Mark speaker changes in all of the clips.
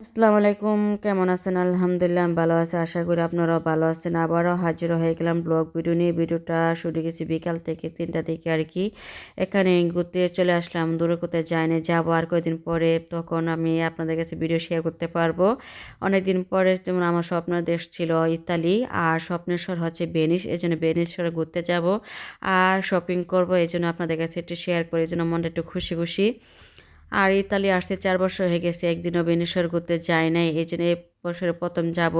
Speaker 1: আসসালামু আলাইকুম, কেমন আছেন? আলহামদুলিল্লাহ ভালো আছে, আশা করি আপনারাও ভালো আছেন। আবারও হাজির হয়ে গেলাম ব্লগ ভিডিও নিয়ে। ভিডিওটা শুরু গেছি বিকাল থেকে তিনটা থেকে আর কি। এখানে ঘুরতে চলে আসলাম, দূরে কোথায় যাইনি, যাব আর কয়েকদিন পরে তখন আমি আপনাদের কাছে ভিডিও শেয়ার করতে পারব। অনেকদিন পরে যেমন আমার স্বপ্নের দেশ ছিল ইতালি, আর স্বপ্নেশ্বর হচ্ছে বেনিস এই জন্য বেনিশ্বরে ঘুরতে যাব। আর শপিং করব এই জন্য আপনাদের কাছে একটু শেয়ার করে এই জন্য মনটা একটু খুশি খুশি। আর ইতালি আসতে চার বছর হয়ে গেছে, একদিনও বেনেশ্বর ঘুরতে যায় নাই, এই জন্য এই বছরে প্রথম যাব।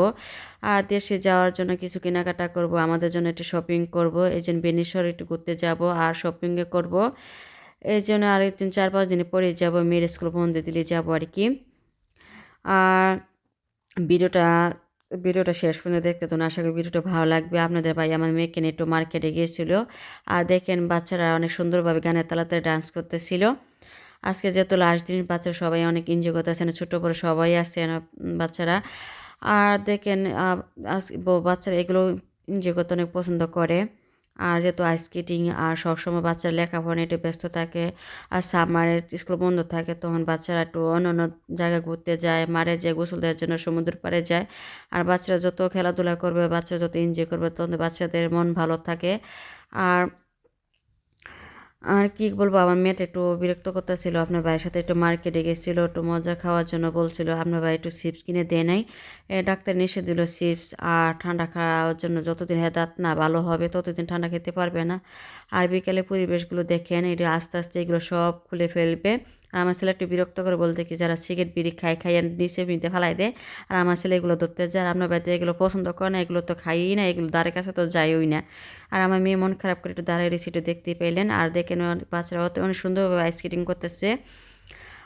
Speaker 1: আর দেশে যাওয়ার জন্য কিছু কেনাকাটা করব, আমাদের জন্য একটু শপিং করব, এই জন্য বেনেশ্বর একটু ঘুরতে যাব আর শপিংয়ে করব। এই জন্য আর তিন, চার, পাঁচ দিনে পরে যাব, মেয়ের স্কুল বন্ধ দিলে যাব আর কি। আর ভিডিওটা ভিডিওটা শেষ পর্যন্ত দেখতে তো আশা করি ভিডিওটা ভালো লাগবে। আপনাদের ভাই আমার মেয়েকে নিয়ে একটু মার্কেটে গিয়েছিল, আর দেখেন বাচ্চারা অনেক সুন্দরভাবে গানের তালাতে ডান্স করতেছিল। আজকে যেহেতু লাস্ট দিন বাচ্চারা সবাই অনেক এনজয় না, ছোটো বড়ো সবাই আসছে বাচ্চারা। আর দেখেন বাচ্চারা এগুলো এনজয় করতে অনেক পছন্দ করে। আর যেহেতু স্কেটিং আর সবসময় বাচ্চারা লেখাপড়া একটু ব্যস্ত থাকে, আর সামারের স্কুল বন্ধ থাকে, তখন বাচ্চারা একটু অন্য অন্য জায়গায় ঘুরতে যায় মারে যায় গোসল দেওয়ার জন্য সমুদ্র পাড়ে যায়। আর বাচ্চারা যত খেলাধুলা করবে, বাচ্চারা যত এনজয় করবে তখন বাচ্চাদের মন ভালো থাকে। আর আর কি বলব, আমার মেয়েটা একটু বিরক্ত করতেছিল, আপনার ভাইয়ের সাথে একটু মার্কেটে গেছিল, একটু মজা খাওয়ার জন্য বলছিল, আপনার ভাই একটু চিপস কিনে দেয় নাই। ডাক্তার নিষেধ দিল চিপস আর ঠান্ডা খাওয়ার জন্য যতদিন হেদাত না ভালো হবে ততদিন ঠান্ডা খেতে পারবে না। আর বিকেলে পরিবেশগুলো দেখেন, এটা আস্তে আস্তে এগুলো সব খুলে ফেলবে। আর আমার ছেলে একটু বিরক্ত করে বলতে কি, যারা সিগারেট, বিড়ি খাই খাইয়ে নিচে মিতে ফেলাই দেয় আর আমার ছেলে এগুলো ধরতে যায় আর আপনার বাড়িতে এগুলো পছন্দ করে না, এগুলো তো খাইই না, এগুলো দ্বারের কাছে তো যাইই না। আর আমার মেয়ে মন খারাপ করে একটু দাঁড়িয়ে রেসিটি দেখতে পেলেন। আর দেখেন, বাচ্চারা অত অনেক সুন্দরভাবে আইস স্কেটিং করতেছে।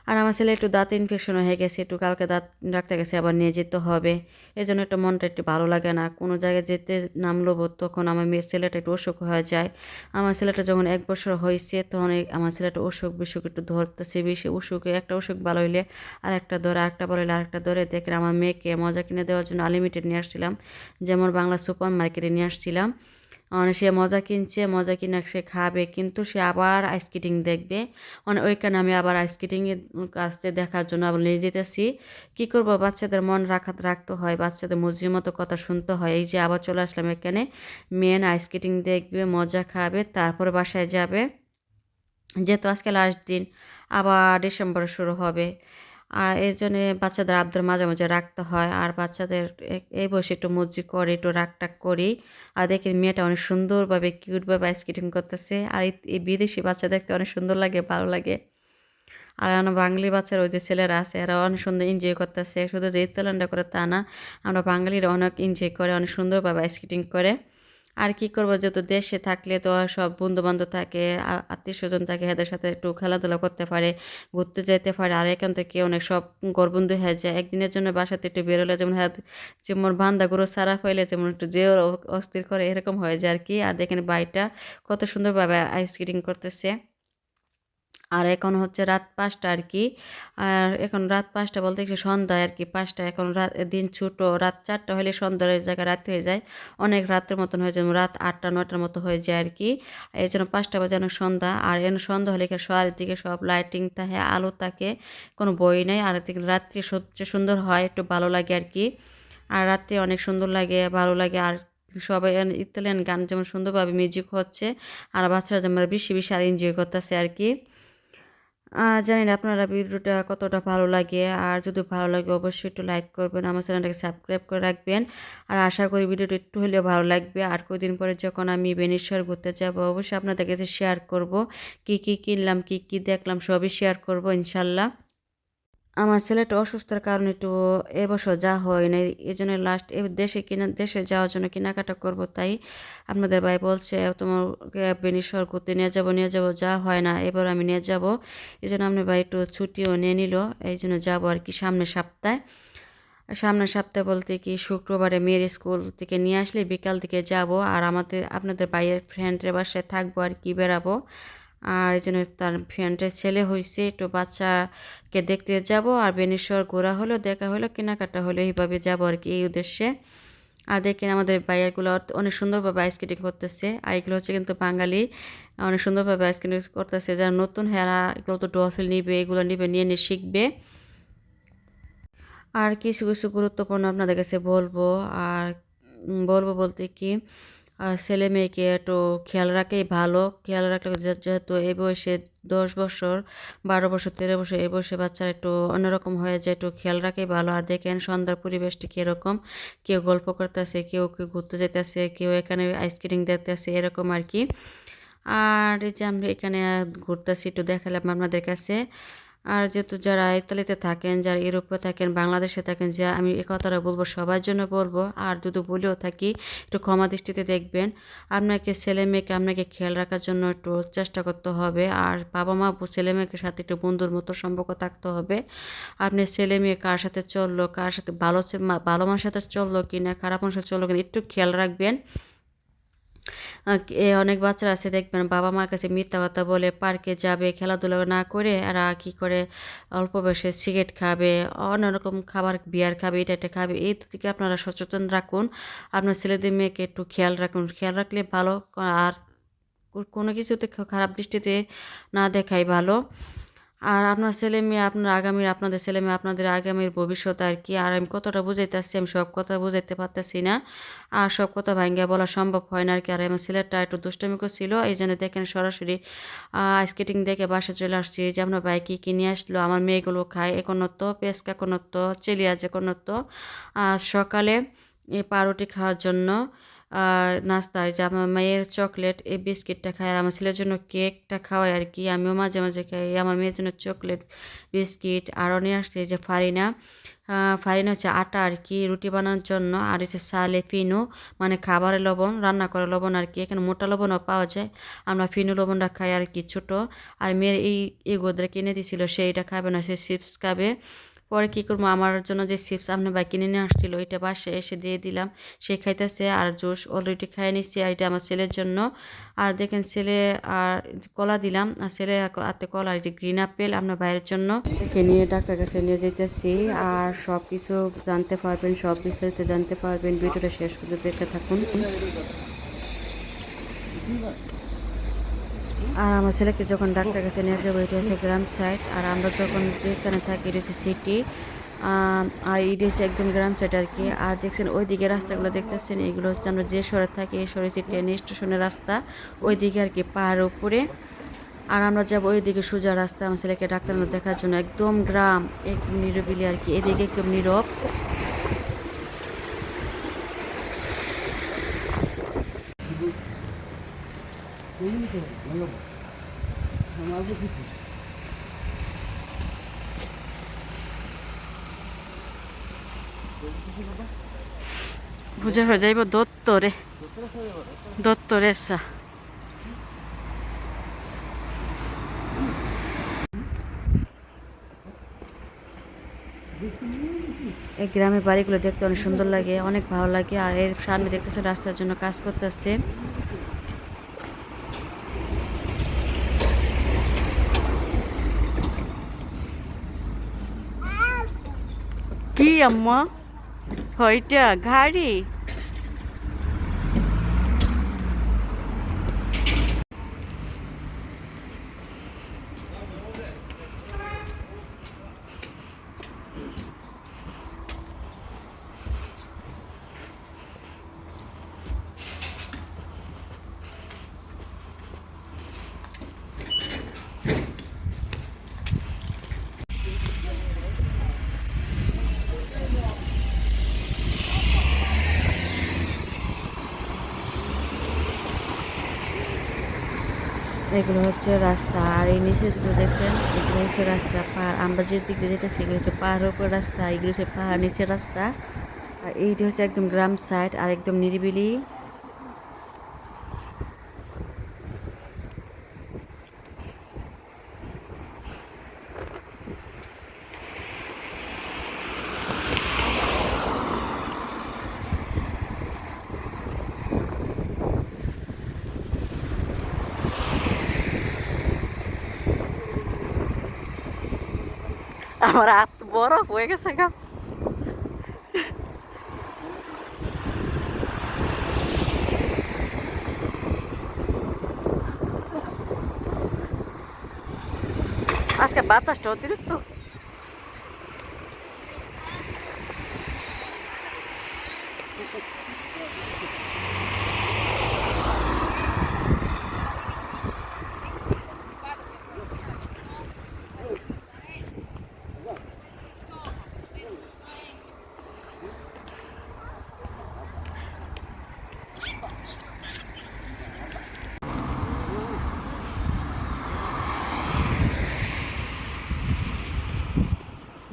Speaker 1: আর আমার ছেলে একটু দাঁত ইনফেকশন হয়ে গেছে, একটু কালকে দাঁত ডাক্তার গেছে আবার নিয়ে যেতে হবে। এই জন্য একটু মনটা একটু ভালো লাগে না। কোনো জায়গায় যেতে নামলো তখন আমার মেয়ের ছেলেটা একটু অসুখ হয়ে যায়। আমার ছেলেটা যখন এক বছর হয়েছে তখন আমার ছেলেটা অসুখ বিসুখ একটু ধরতেছে বেশি। অসুখে একটা অসুখ ভালো হইলে আর একটা ধরে, আরেকটা ভালো হইলে আরেকটা ধরে। দেখে আমার মেয়েকে মজা কিনে দেওয়ার জন্য আনলিমিটেড নিয়ে আসছিলাম। যেমন বাংলা সুপার মার্কেটে নিয়ে আসছিলাম। সে মজা কিনছে, মজা কিনে সে খাবে, কিন্তু সে আবার আইসক্রিটিং দেখবে। মানে ওইখানে আমি আবার আইসক্রিটিংয়ের কাছে দেখার জন্য আবার নিয়ে যেতেছি। কী করব? বাচ্চাদের মন রাখা, রাখতে হয়, বাচ্চাদের মর্জির মতো কথা শুনতে হয়। এই যে আবার চলে আসলাম এখানে। মেন আইসক্রিটিং দেখবে, মজা খাবে, তারপরে বাসায় যাবে। যেহেতু আজকে লাস্ট দিন, আবার ডিসেম্বরে শুরু হবে। আর এর জন্যে বাচ্চাদের আবদার মাঝে মাঝে রাখতে হয়। আর বাচ্চাদের এই বসে একটু মজ্জি করে, একটু রাগ টাক করি। আর দেখি মেয়েটা অনেক সুন্দরভাবে, কিউটভাবে আইস স্কেটিং করতেছে। আর এই বিদেশি বাচ্চা দেখতে অনেক সুন্দর লাগে, ভালো লাগে। আর আমরা বাঙালি বাচ্চারা, ওই যে ছেলেরা আছে, এরা অনেক সুন্দর এনজয় করতেছে। শুধু যে ইতালান্ডা করে তা না, আমরা বাঙালিরা অনেক এনজয় করে, অনেক সুন্দরভাবে স্কেটিং করে। আর কি করব? যেহেতু দেশে থাকলে তো সব বন্ধুবান্ধব থাকে আত্মীয় স্বজন থাকে, এদের সাথে একটু খেলাধুলা করতে পারে, ঘুরতে যেতে পারে। আর এখান থেকে অনেক সব গরবন্ধু হয়ে যায়। একদিনের জন্য বাসাতে একটু বেরোলে যেমন হ্যাঁ যেমন বান্দা গরু সারা ফেলে যেমন একটু যে অস্থির করে এরকম হয়ে যায় আর কি। আর দেখেন বাইটা কত সুন্দরভাবে আইস স্কেটিং করতেছে। আর এখন হচ্ছে রাত পাঁচটা আর কি আর এখন রাত পাঁচটা বলতে গেছে সন্ধ্যায় আর কি পাঁচটা। এখন রাত দিন ছোটো, রাত চারটা হলে সন্ধ্যার জায়গায় রাত হয়ে যায়। অনেক রাতের মতন হয়ে যায় রাত আটটা নটার মতো হয়ে যায় আর কি এই জন্য পাঁচটা বাজে অনেক সন্ধ্যা। আর এখন সন্ধ্যা হলে শহরের দিকে সব লাইটিং থাকে, আলো থাকে, কোনো বই নেই। আর এদিকে রাত্রি সবচেয়ে সুন্দর হয়, একটু ভালো লাগে আর কি আর রাত্রে অনেক সুন্দর লাগে, ভালো লাগে। আর সবাই ইতালিয়ান গান যেমন সুন্দরভাবে মিউজিক হচ্ছে, আর বাচ্চারা যেমন বেশি বেশি আর এনজয় করতেছে আর কি জানি না আপনারা ভিডিওটা কতটা ভালো লাগে। আর যদি ভালো লাগে, অবশ্যই একটু লাইক করবেন, আমার চ্যানেলটাকে সাবস্ক্রাইব করে রাখবেন। আর আশা করি ভিডিওটা একটু হলেও ভালো লাগবে। আর কদিন পরে যখন আমি বেনেশ্বর ঘুরতে যাব, অবশ্যই আপনাদের কাছে শেয়ার করব। কি কি কিনলাম, কি কি দেখলাম, সবই শেয়ার করব, ইনশাল্লাহ। আমার ছেলেটা অসুস্থতার কারণে একটু এবছর যা হয় না এই জন্য লাস্ট এ দেশে কিনা, দেশে যাওয়ার জন্য কেনাকাটা করব, তাই আপনাদের ভাই বলছে তোমার বেনিশ্বর করতে নিয়ে যাব নিয়ে যাব, যা হয় না, এবার আমি নিয়ে যাব। এই জন্য আপনার ভাই একটু ছুটিও নিয়ে নিল, এই জন্য যাব আর কি সামনের সপ্তাহে। সামনের সপ্তাহে বলতে কি, শুক্রবারে মেয়ের স্কুল থেকে নিয়ে আসলে বিকাল থেকে যাব, আর আমাদের, আপনাদের ভাইয়ের ফ্রেন্ডের বাসায় থাকব আর কি বেরাবো আর জন্য তার ফ্রেন্ডের ছেলে হয়েছে একটু বাচ্চাকে দেখতে যাব আর বেনেশ্বর ঘোরা হলো, দেখা হলো, কেনাকাটা হলো, এইভাবে যাব আর কি এই উদ্দেশ্যে। আর দেখেন আমাদের বাইয়ারগুলো অনেক সুন্দরভাবে আইস স্কেটিং করতেছে। আর এগুলো হচ্ছে কিন্তু বাঙালি, অনেক সুন্দরভাবে আইস স্কেটিং করতেছে। যারা নতুন হেরা এগুলো তো ডফিল নিবে, এগুলো নিবে, নিয়ে নিয়ে শিখবে। আর কিছু কিছু গুরুত্বপূর্ণ আপনাদের কাছে বলব। আর বলব বলতে কি আর ছেলে মেয়েকে একটু খেয়াল রাখাই ভালো। খেয়াল রাখলে যেহেতু এই বয়সে দশ বছর, বারো বছর, তেরো বছর, এই বয়সে বাচ্চারা একটু অন্যরকম হয়ে যায়, একটু খেয়াল রাখাই ভালো। আর দেখেন সন্ধ্যার পরিবেশটি কীরকম। কেউ গল্প করতেছে, কেউ কেউ ঘুরতে যেতেছে কেউ এখানে আইসক্রিম দেখতেছে, এরকম আর কি। আর এই যে আমরা এখানে ঘুরতেছি, একটু দেখালাম আপনাদের কাছে। আর যেহেতু যারা ইতালিতে থাকেন, যারা ইউরোপে থাকেন, বাংলাদেশে থাকেন, যে আমি এ কথাটা বলব, সবার জন্য বলব, আর যদি বলেও থাকি, একটু ক্ষমা দৃষ্টিতে দেখবেন। আপনাকে, ছেলে মেয়েকে আপনাকে খেয়াল রাখার জন্য একটু চেষ্টা করতে হবে, আর বাবা মা ছেলে মেয়েকে সাথে একটু বন্ধুর মতো সম্পর্ক থাকতে হবে। আপনি ছেলে মেয়ে কার সাথে চলল, কার সাথে ভালো ভালো মানুষের সাথে চলল কি না খারাপ মানুষের চলল কিনা, একটু খেয়াল রাখবেন। অনেক বাচ্চারা আছে, দেখবেন বাবা মার কাছে মিথ্যা কথা বলে পার্কে যাবে, খেলাধুলা না করে এরা কি করে অল্প বয়সে সিগারেট খাবে অন্যরকম খাবার, বিয়ার খাবে, এটা এটা খাবে, এই থেকে আপনারা সচেতন রাখুন। আপনার ছেলেদের মেয়েকে একটু খেয়াল রাখুন। খেয়াল রাখলে ভালো, আর কোনো কিছুতে খারাপ দৃষ্টিতে না দেখাই ভালো। আর আপনার ছেলে মেয়ে, আপনার আগামীর, আপনাদের ছেলে মেয়ে, আপনাদের আগামীর ভবিষ্যৎ আর কি? আর আমি কতটা বুঝাইতেছি আমি সব কথা বুঝাইতে পারতেছি না। আর সব কথা ভাঙ্গা বলা সম্ভব হয় না আর কি। আর আমার ছেলেটা একটু দুষ্টামি ছিল এই জন্য দেখেন সরাসরি স্কেটিং দেখে বাসা চলে আসছি। যে আপনার ভাই কী কী নিয়ে আসলো? আমার মেয়েগুলো খায় একনত্ব পেস্কা একনত্ব চেলিয়াজ একনত্ব সকালে এই পাউরুটি খাওয়ার জন্য আর নাস্তায় যে আমার মেয়ের চকলেট, এই বিস্কিটটা খায়। আর আমার ছেলের জন্য কেকটা খাওয়াই আর কি। আমিও মাঝে মাঝে খাই। আমার মেয়ের জন্য চকলেট, বিস্কিট আরও নিয়ে আসছে যে ফারিনা। ফারিনা হচ্ছে আটা আর কি, রুটি বানানোর জন্য। আর হচ্ছে সালে ফিনু মানে খাবারের লবণ, রান্না করা লবণ আর কি। এখানে মোটা লবণও পাওয়া যায়। আমরা ফিনু লবণটা খাই আর কি ছোটো। আর মেয়ের এই এই গোদরা কিনে দিছিল সেইটা খাবে না, সে চিপস খাবে। পরে কী করব? আমার জন্য যে চিপস আপনার ভাই কিনে নিয়ে আসছিল, ওইটা বাসে এসে দিয়ে দিলাম। সে খাইতেছে, আর জুস অলরেডি খাই নিচ্ছি আর এটা আমার ছেলের জন্য। আর দেখেন ছেলে, আর কলা দিলাম, আর ছেলে হাতে কলা আর যে গ্রিন আপেল আপনার ভাইয়ের জন্য। একে নিয়ে ডাক্তার কাছে নিয়ে যেতেছি আর সব কিছু জানতে পারবেন, সব বিস্তারিত জানতে পারবেন। ভিডিওটা শেষ করে দেখতে থাকুন। আর আমার ছেলেকে যখন ডাক্তার কাছে নিয়ে যাব, এটা হচ্ছে গ্রাম সাইড আর আমরা যখন যেখানে থাকি, এটা হচ্ছে সিটি আর এটা হচ্ছে একদম গ্রাম সাইড আর কি। আর দেখছেন ওই দিকে রাস্তাগুলো দেখতেছেন, এগুলো হচ্ছে আমরা যে শহরে থাকি, এই শহরে হচ্ছে ট্রেন স্টেশনের রাস্তা। ওই দিকে আর কি, পাহাড়ের উপরে। আর আমরা যাব ওই দিকে সোজা রাস্তা, আমার ছেলেকে ডাক্তার দেখার জন্য। একদম গ্রাম, একদম নিরবিলি আর কি, এদিকে একদম নীরব। বুঝা হয়ে যাইব দত্তরে। দত্তরে সা এই গ্রামের বাড়িগুলো দেখতে অনেক সুন্দর লাগে, অনেক ভালো লাগে, আর এর সামনে দেখতেছে রাস্তার জন্য কাজ করতেছে। আম্মা। হইটা গাড়ি এগুলো হচ্ছে রাস্তা, আর এই নিচে দিকে দেখছেন, এগুলো হচ্ছে রাস্তা পাহাড় আমরা যে দিক যেতেছি এগুলো হচ্ছে পাহাড়ের উপর রাস্তা, এগুলো হচ্ছে পাহাড় নিচে রাস্তা। আর এইটি হচ্ছে একদম গ্রাম সাইড, আর একদম নিরিবিলি। আমার হাত বরফ হয়ে গেছে গা। আজকে বাতাসটা অতিরিক্ত।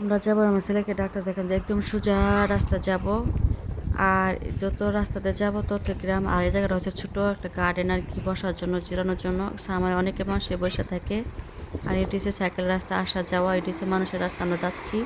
Speaker 1: আমরা যাব, আমার ছেলেকে ডাক্তার দেখান, একদম সোজা রাস্তা যাব। আর যত রাস্তাতে যাব, তত গ্রাম, আর এই জায়গাটা হচ্ছে ছোটো একটা গার্ডেন আর কি বসার জন্য জিরানোর জন্য। আমার অনেকে মানুষে বসে থাকে। আর এটি হচ্ছে সাইকেল রাস্তা আসা যাওয়া এটি হচ্ছে মানুষের রাস্তা, আমরা যাচ্ছি।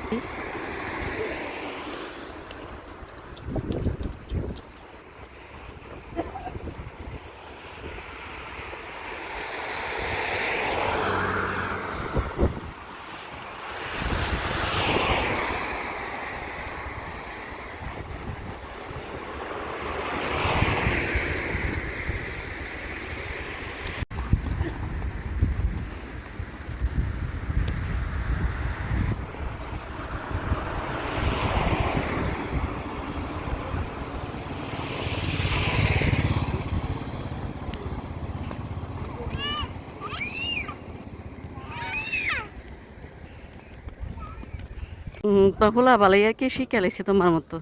Speaker 2: বাবুলা বালাইয়া কি শিখালাইছে তোমার মতো?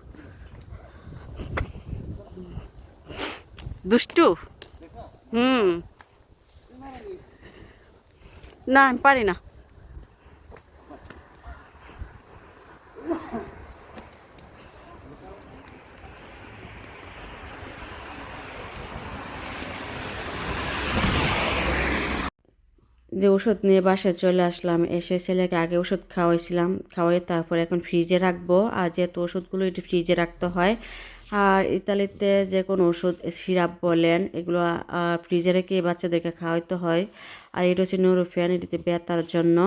Speaker 2: দুষ্টু? হুম। না আমি পারি না।
Speaker 1: ওষুধ নিয়ে বাসে চলে আসলাম। এসে ছেলেকে আগে ওষুধ খাওয়াইছিলাম। খাওয়াই তারপরে এখন ফ্রিজে রাখব। আর যেহেতু ওষুধগুলো এটি ফ্রিজে রাখতে হয়, আর ইতালিতে যে কোনো ওষুধ সিরাপ বলেন, এগুলো ফ্রিজে রেখে বাচ্চাদেরকে খাওয়াইতে হয়। আর এটা হচ্ছে নিউরোফিয়ান এটিতে ব্যথার জন্য,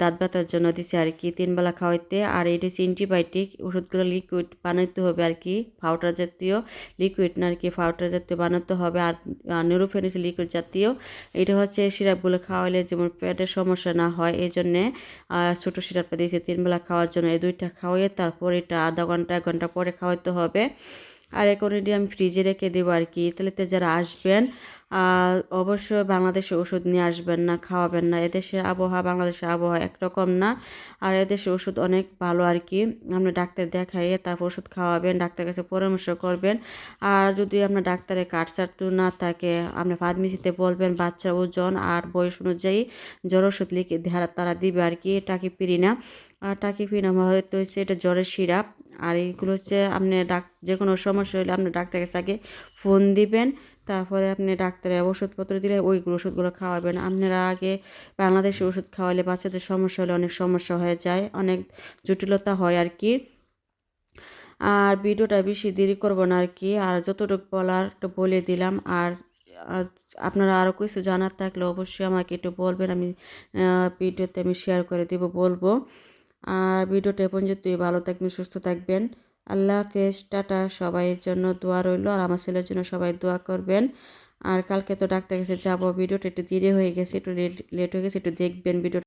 Speaker 1: দাঁত ব্যথার জন্য দিছে আর কি, তিন বেলা খাওয়াইতে। আর এটা হচ্ছে অ্যান্টিবায়োটিক ওষুধগুলো লিকুইড বানাইতে হবে আর কি পাউডার জাতীয় লিকুইড না আর কি পাউডার জাতীয় বানাতে হবে। আর নিউরোফিয়ান হচ্ছে লিকুইড জাতীয়। এটা হচ্ছে সিরাপগুলো খাওয়াইলে যেমন পেটের সমস্যা না হয় এই জন্যে ছোটো সিরাপটা দিয়েছে তিন বেলা খাওয়ার জন্য। এই দুইটা খাওয়াইয়ে তারপর এটা আধা ঘণ্টা, এক ঘণ্টা পরে খাওয়াইতে হবে। আর এখন এটি আমি ফ্রিজে রেখে দেবো আর কি। ইতালিতে যারা আসবেন অবশ্যই বাংলাদেশে ওষুধ নিয়ে আসবেন না, খাওয়াবেন না। এদেশের আবহাওয়া বাংলাদেশের আবহাওয়া একরকম না। আর এদেশে ওষুধ অনেক ভালো আর কি। আপনি ডাক্তার দেখাইয়ে তারপর ওষুধ খাওয়াবেন ডাক্তার কাছে পরামর্শ করবেন। আর যদি আপনার ডাক্তারের চার্ট না থাকে, আপনি ফার্মেসিতে বলবেন বাচ্চা ওজন আর বয়স অনুযায়ী জ্বর ওষুধ লিখে তারা দিবে আর কি টাকি পিরি না? আর টাকি পিরি না হয়তো হচ্ছে এটা জ্বরের সিরাপ। আর এইগুলো হচ্ছে আপনি ডাক যে কোনো সমস্যা হলে আপনি ডাক্তারের কাছে আগে ফোন দিবেন। তারপরে আপনি ডাক্তারের ওষুধপত্র দিলে ওইগুলো ওষুধগুলো খাওয়াবেন। আপনারা আগে বাংলাদেশে ওষুধ খাওয়ালে বাচ্চাদের সমস্যা হলে অনেক সমস্যা হয়ে যায়। অনেক জটিলতা হয় আর কি। আর ভিডিওটা বেশি দেরি করব না আর কি। আর যতটুকু বলার একটু বলে দিলাম। আর আপনারা আরও কিছু জানার থাকলে অবশ্যই আমাকে একটু বলবেন। আমি ভিডিওতে আমি শেয়ার করে দেবো, বলব। আর ভিডিওটা তুই ভালো থাকবেন, সুস্থ থাকবেন। আল্লাহ হাফেজ, টাটা। সবাইয়ের জন্য দোয়া রইল আর আমার ছেলের জন্য সবাই দোয়া করবেন। আর কালকে তো ডাক্তার কাছে যাব, ভিডিওটা একটু দেরি হয়ে গেছে, একটু লেট হয়ে গেছে, একটু দেখবেন ভিডিও